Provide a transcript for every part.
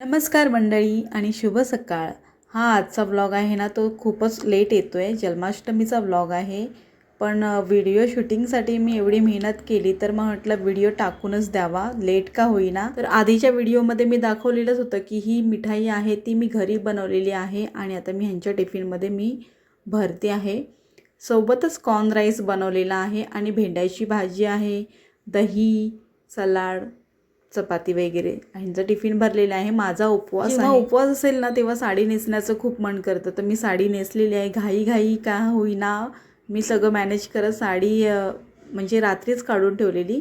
नमस्कार मंडळी आणि शुभ सकाळ. हा आजचा व्लॉग आहे ना तो खूपच लेट येतो आहे जन्माष्टमीचा व्लॉग आहे. पण व्हिडिओ शूटिंगसाठी मी एवढी मेहनत केली तर मग म्हटलं व्हिडिओ टाकूनच द्यावा. लेट का होईना. तर आधीच्या व्हिडिओमध्ये मी दाखवलेलंच होतं की ही मिठाई आहे ती मी घरी बनवलेली आहे आणि आता मी ह्यांच्या टिफिनमध्ये मी भरते आहे. सोबतच कॉर्न राईस बनवलेला आहे आणि भेंड्याची भाजी आहे दही सलाड चपाती वगैरे. ह्यांचा टिफिन भरलेला आहे माझा उपवास जेव्हा उपवास असेल ना तेव्हा साडी नेसण्याचं खूप मन करतं. तर मी साडी नेसलेली आहे. घाई घाई का होईना मी सगळं मॅनेज करत साडी म्हणजे रात्रीच काढून ठेवलेली.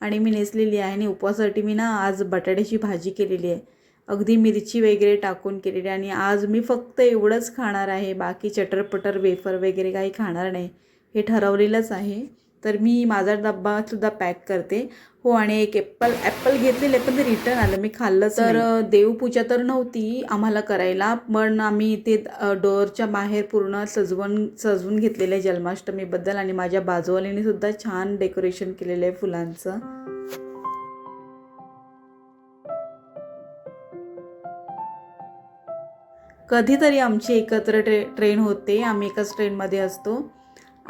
आणि मी नेसलेली आहे आणि उपवासासाठी मी ना आज बटाट्याची भाजी केलेली आहे. अगदी मिरची वगैरे टाकून केलेली आहे. आणि आज मी फक्त एवढंच खाणार आहे. बाकी चटरपटर वेफर वगैरे काही खाणार नाही. हे ठरवलेलंच आहे. तर मी माझा डब्बासुद्धा पॅक करते. हो आणि एक ॲप्पल ॲप्पल घेतलेले पण ते रिटर्न आलं. मी खाल्लं तर देवपूजा तर नव्हती आम्हाला करायला पण आम्ही ते अ, डोअरच्या बाहेर पूर्ण सजवून सजवून घेतलेलं आहे जन्माष्टमीबद्दल आणि माझ्या बाजूवालीने सुद्धा छान डेकोरेशन केलेलं आहे फुलांचं. कधीतरी आमची एकत्र ट्रे ट्रेन होते. आम्ही एकाच ट्रेनमध्ये असतो.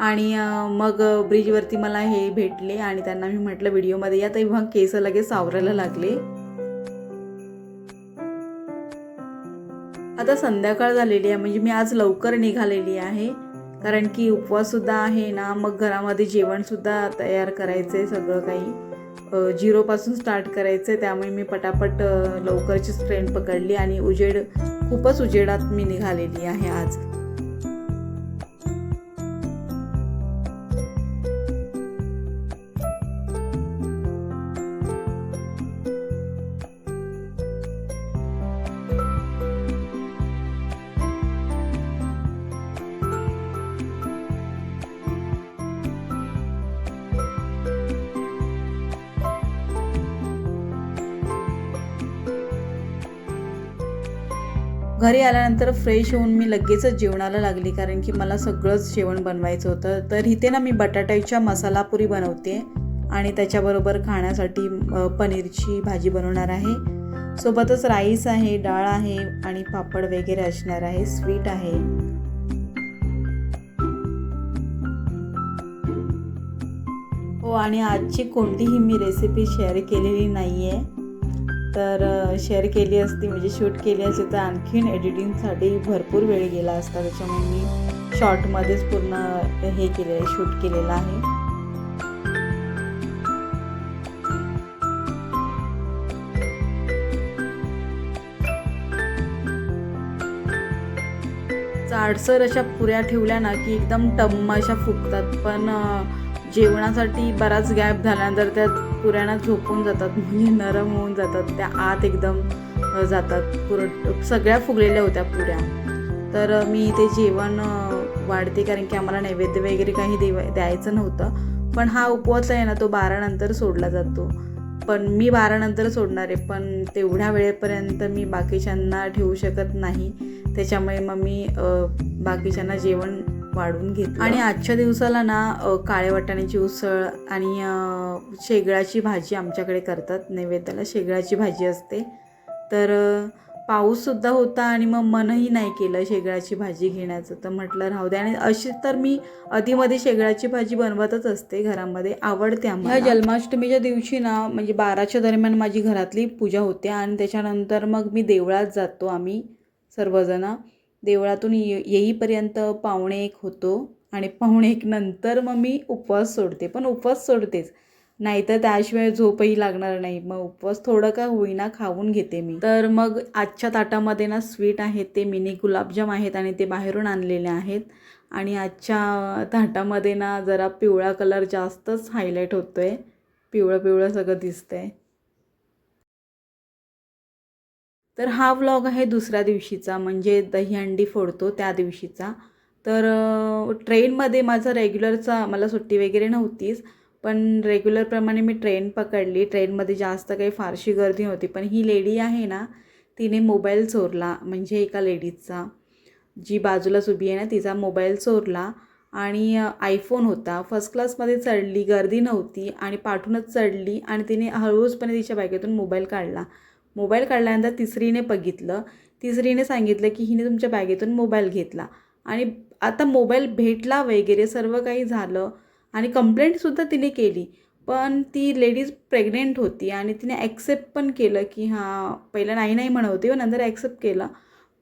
आणि मग ब्रिजवरती मला हे भेटले आणि त्यांना मी म्हटलं व्हिडिओमध्ये या. तेव्हा केस लगेच सावरायला लागले. आता संध्याकाळ झालेली आहे म्हणजे मी आज लवकर निघालेली आहे. कारण की उपवाससुद्धा आहे ना मग घरामध्ये जेवणसुद्धा तयार करायचं आहे सगळं काही. झिरोपासून स्टार्ट करायचं आहे त्यामुळे मी पटापट लवकरचीच ट्रेन पकडली आणि उजेड खूपच उजेडात मी निघालेली आहे आज. घरी आल्यानंतर फ्रेश होऊन मी लगेचच जेवणाला लागली कारण की मला सगळंच जेवण बनवायचं होतं. तर इथे ना मी बटाट्याच्या मसाला पुरी बनवते आणि त्याच्याबरोबर खाण्यासाठी पनीरची भाजी बनवणार आहे. सोबतच राईस आहे डाळ आहे आणि पापड वगैरे असणार आहे स्वीट आहे. हो आणि आजची कोणतीही मी रेसिपी शेअर केलेली नाही आहे तर शेअर केली असती म्हणजे शूट केली असती तर आणखीन एडिटिंगसाठी भरपूर वेळ गेला असता. त्याच्यामुळे मी शॉर्टमध्येच पूर्ण हे केले आहे शूट केलेलं आहे. जाडसर अशा पुऱ्या ठेवल्या ना की एकदम टम्म अशा फुगतात. पण जेवणासाठी बराच गॅप झाल्यानंतर त्या पुऱ्याना झोपून जातात म्हणजे नरम होऊन जातात त्या आत एकदम जातात. पुर सगळ्या फुगलेल्या होत्या पुऱ्या. तर मी ते जेवण वाढते कारण की आम्हाला नैवेद्य वगैरे काही देवा द्यायचं नव्हतं. पण हा उपवास आहे ना तो बारानंतर सोडला जातो. पण मी बारानंतर सोडणार आहे पण तेवढ्या वेळेपर्यंत मी बाकीच्यांना ठेवू शकत नाही. त्याच्यामुळे मग मी बाकीच्यांना जेवण वाढवून घेत आणि आजच्या दिवसाला ना अ, काळ्या वाटाण्याची उसळ आणि शेगळाची भाजी आमच्याकडे करतात. नैवेद्याला शेगळाची भाजी असते. तर पाऊससुद्धा होता आणि मग मनही नाही केलं शेगळाची भाजी घेण्याचं. तर म्हटलं राहू दे. आणि अशी तर मी अधीमध्ये शेगळाची भाजी बनवतच असते घरामध्ये. आवडते आम्हाला. जन्माष्टमीच्या दिवशी ना म्हणजे बाराच्या दरम्यान माझी घरातली पूजा होते आणि त्याच्यानंतर मग मी देवळात जातो आम्ही सर्वजण. देवळातून ये येईपर्यंत पावणे एक होतो आणि पावणे एक नंतर मग मी उपवास सोडते. पण उपवास सोडतेच. नाहीतर त्याशिवाय झोपही लागणार नाही. मग उपवास थोडं का होईना खाऊन घेते मी. तर मग आजच्या ताटामध्ये ना स्वीट आहेत ते मिनी गुलाबजाम आहेत आणि ते बाहेरून आणलेले आहेत. आणि आजच्या ताटामध्ये ना जरा पिवळा कलर जास्तच हायलाईट होतो आहे पिवळं पिवळं सगळं दिसतं आहे तर हा व्लॉग आहे दुसऱ्या दिवशीचा म्हणजे दहीहंडी फोडतो त्या दिवशीचा. तर ट्रेनमध्ये माझं रेग्युलरचा मला सुट्टी वगैरे नव्हतीच पण रेग्युलरप्रमाणे मी ट्रेन पकडली. ट्रेनमध्ये जास्त काही फारशी गर्दी नव्हती पण ही लेडी आहे ना तिने मोबाईल चोरला म्हणजे एका लेडीजचा जी बाजूलाच उभी आहे ना तिचा मोबाईल चोरला आणि आयफोन होता. फर्स्ट क्लासमध्ये चढली गर्दी नव्हती आणि पाठूनच चढली आणि तिने हळूचपणे तिच्या बॅगेतून मोबाईल काढला. मोबाईल काढल्यानंतर तिसरीने बघितलं. तिसरीने सांगितलं की हिने तुमच्या बॅगेतून मोबाईल घेतला. आणि आता मोबाईल भेटला वगैरे सर्व काही झालं. आणि कंप्लेंटसुद्धा तिने केली. पण ती लेडीज प्रेग्नेंट होती आणि तिने ॲक्सेप्ट पण केलं की हां पहिलं नाही नाही म्हणत होती व नंतर ॲक्सेप्ट केलं.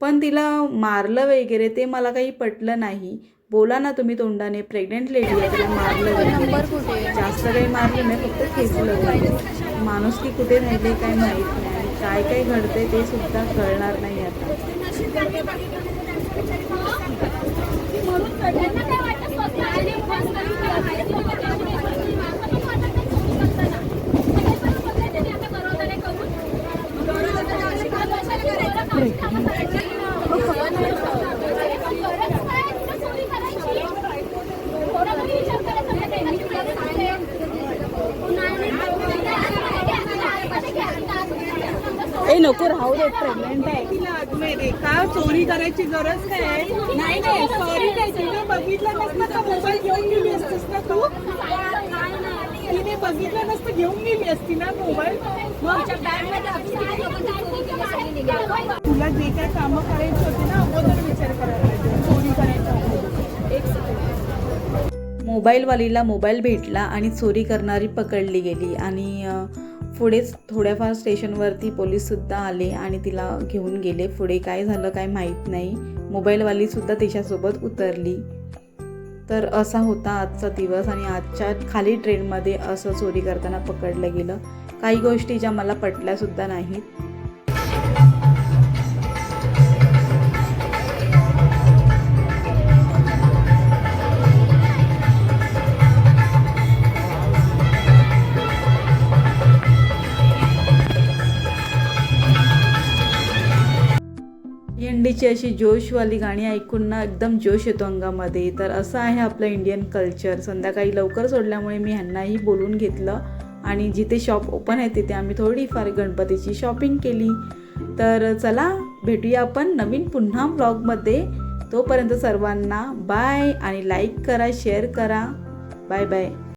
पण तिला मारलं वगैरे ते मला काही पटलं नाही. बोला ना तुम्ही तोंडाने प्रेग्नेंट लेडी आहे तिला मारलं वगैरे. जास्त काही मारलं नाही फक्त खेचलं वगैरे. माणूस की कुठे राहिले काय माहीत. नाही काय काय घडते ते सुद्धा कळणार नाही आता. ए नको राहू दे प्रेग्नेंट आहे. तिला का चोरी करायची गरज काय नाही नाही. सॉरी काय तिने बघितलं नसतं तर मोबाईल घेऊन गेली असतीस ना तू? तिने बघितलं नसतं घेऊन गेली असती ना मोबाईल मग तुला जे काय कामं करायची होती ना अगोदर विचार करायला पाहिजे. चोरी करायच्या अगोदर एक सेकंड मोबाईलवालीला मोबाईल भेटला आणि चोरी करणारी पकडली गेली आणि अ, पुढेच थोड्याफार स्टेशनवरती पोलीससुद्धा आले आणि तिला घेऊन गेले. पुढे काय झालं काय माहीत नाही. मोबाईलवालीसुद्धा तिच्यासोबत उतरली. तर असा होता आजचा दिवस आणि आजच्या खाली ट्रेनमध्ये असं चोरी करताना पकडलं गेलं. काही गोष्टी ज्या मला पटल्यासुद्धा नाहीत. इंडीची अशी जोशवाली गाणी ऐकून ना एकदम जोश येतो अंगामध्ये. तर असं आहे आपलं इंडियन कल्चर संध्याकाळी लवकर सोडल्यामुळे मी ह्यांनाही बोलून घेतलं आणि जिथे शॉप ओपन आहे तिथे आम्ही थोडीफार गणपतीची शॉपिंग केली. तर चला भेटूया आपण नवीन पुन्हा ब्लॉगमध्ये तोपर्यंत सर्वांना बाय आणि लाईक करा शेअर करा. Bye bye